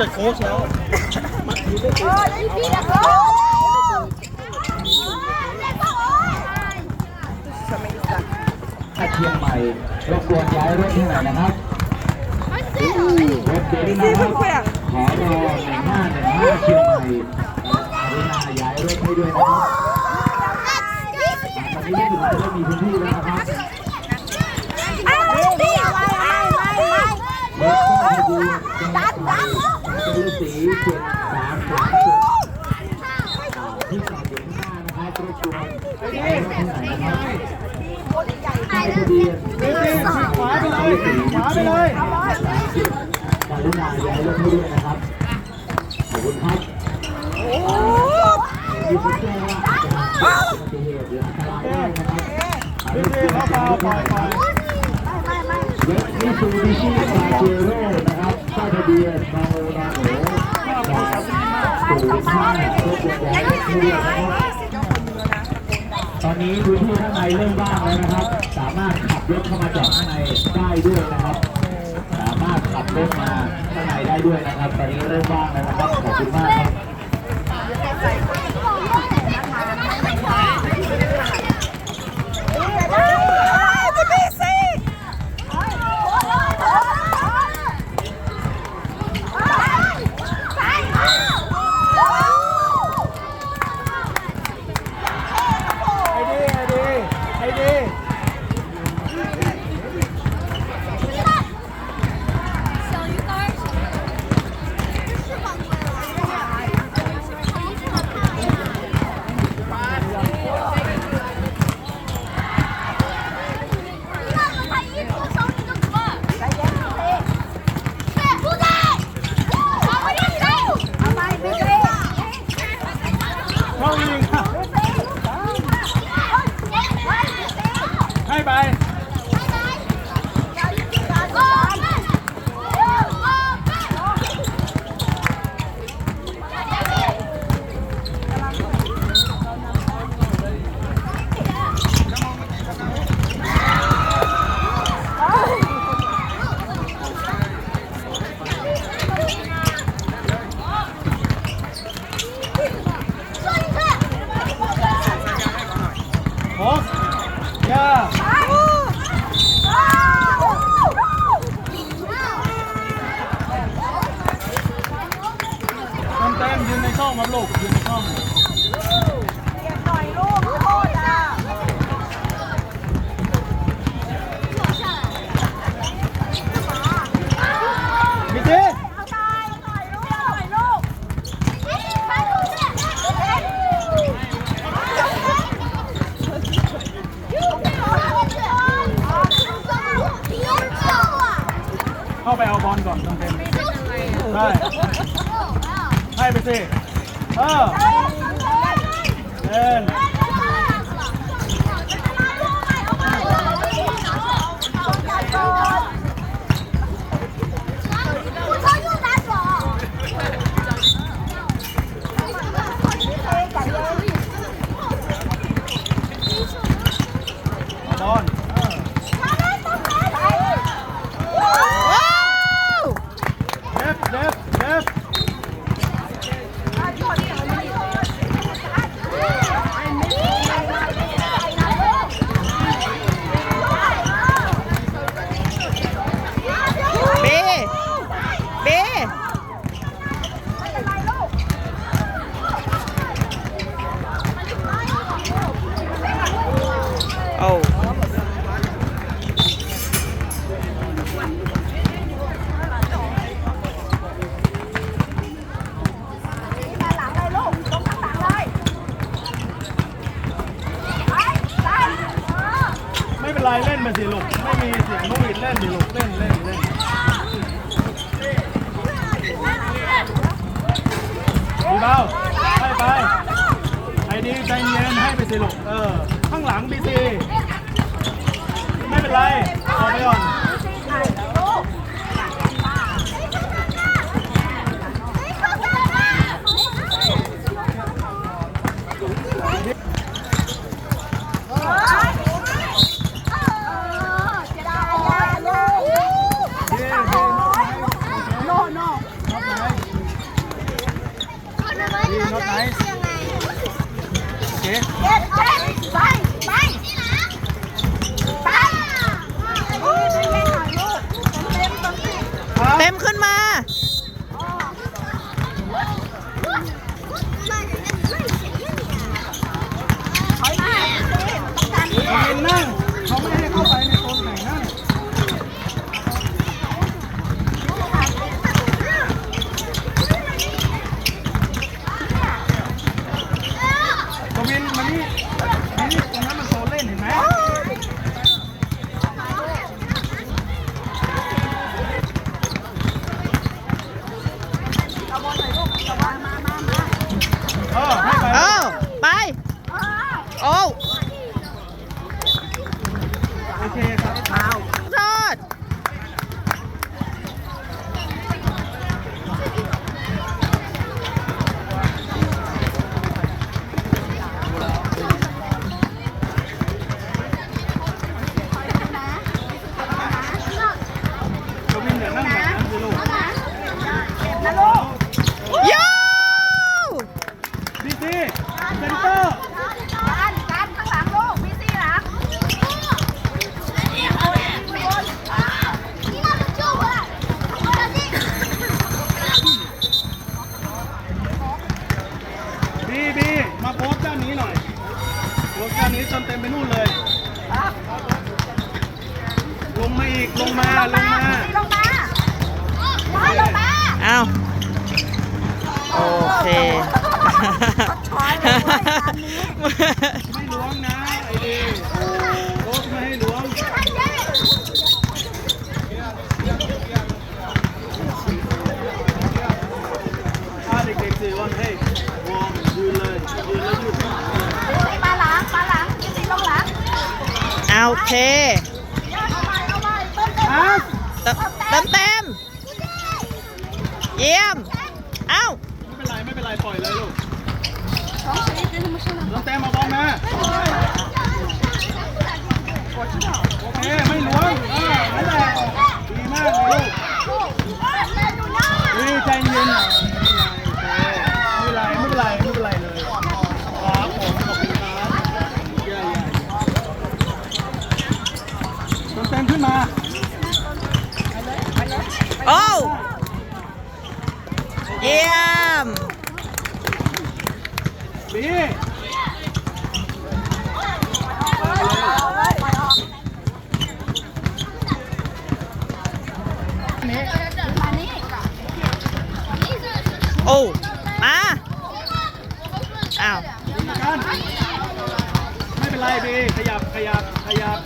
จะโค้ชแล้วถ้าเชียงใหม่รบกวนย้ายรถที่ไหนอยนะครับรถเบนซ์นะครับขอรอหนึ่งห้าหนึ่งห้าเชียงใหม่กรุณาย้ายรถให้ด้วยนะครับตอนนี้รู้สึกว่าจะไม่มีพื้นที่แล้วครับรถก็จะดูจังหวัดไทยจะฤาษีเจ็ด สามสามเจ็ดที่จอดอยู่ข้างหน้านะครับรบกวนย้ายรถที่ไหนนะครับป้ายทะเบียนขวาไปเลยขวาไปเลยกรุณาย้ายรถให้ด้วยนะครับขอบคุณครับมีคนแจ้งว่าอาจจะเกิดอุบัติเหตุหรืออันตรายได้นะครับรีบๆเข้าเปล่าปล่อยปล่อยรถมิซูบิชิปาเจโร่นะครับป้ายทะเบียนมาโนนาโห ตอนนี้พื้นที่ข้างในเริ่มว่างแล้วนะครับ สามารถขับรถเข้ามาจอดข้างในได้ด้วยนะครับ สามารถขับรถมาข้างในได้ด้วยนะครับ ตอนนี้เริ่มว่างแล้วนะครับ ขอบคุณมากครับ ไอ้ดีไอ้ดีไอ้ดี เข้ายิงค่ะให้ ไป โอ้ย่าเต็มๆยืนในช่องครับลูกยืนในช่องมิจิเข้าไปเอาบอลก่อนเต็มๆได้ให้ไปสิ เออเล่น บอลเด็บเด็บเด็บ เบเบโอ้ ไม่เป็นไรเล่นไปสิลูก ไม่มีเสียงนกหวีดเล่นสิลูก เล่นเล่นเล่นดี เบาให้ไปไอ้ดีใจเย็นให้ไปสิลูกเออ ข้างหลังบีซีไม่เป็นไรออกไปก่อนดีดีนอกไหนนอกไหน ดีน็อตไนเคไปไปไปโอ้ยไม่ได้ถ่ายรูปเต็มเต็มขึ้นมา ถอยมาต้องการ กวินนั่งเขาไม่ให้เข้าไปในโซนไหนนั่งกวินมานี่นี่ตรงนั้นมันโซนเล่นเห็นไหม เออให้ไป เออไป โอ้ โอเคครับ โทษ กวินอย่านั่งแบบนั้นสิลูก นะลูก โย ดีซีเซนเตอร์ การการข้างหลังลูกพี่ซี่หลัง บีบีมาโพสต์ด้านนี้หน่อยโพสต์ด้านนี้จนเต็มไปนู่นเลย ล งมาอีกลงมาลงมาลงมาลงมาเอาโอเคช้อยเลยการนี้ไม่ล้วงนะไอดีโพสต์ไม่ให้ล้วงถ้าเด็กๆสื่อว่าเฮ้ยวอร์มยืนเลยยืนแล้วหยุดมาหลังมาหลังพี่ซี่ลงหลังเอาโอเค เอาไปเอาไป เปิ้ลเปิ้ลอะเต็มเต็มเต็มเยี่ยม เอ้า ไม่เป็นไร ไม่เป็นไร ปล่อยเลยลูกน้องแต้มมาบอลมาโอเคไม่ล้วงอ่านั่นแหละดีมากเลยลูก นี่ใจเย็นหน่อยไม่เป็นไรไม่เป็นไรไม่เป็นไรเลยครับผมขอบคุณครับเยี่ยมต้นเต็มขึ้นมา โอ้เยี่ยมบีโอ้มาอ้าวไม่เป็นไรบีขยับขยับขยับ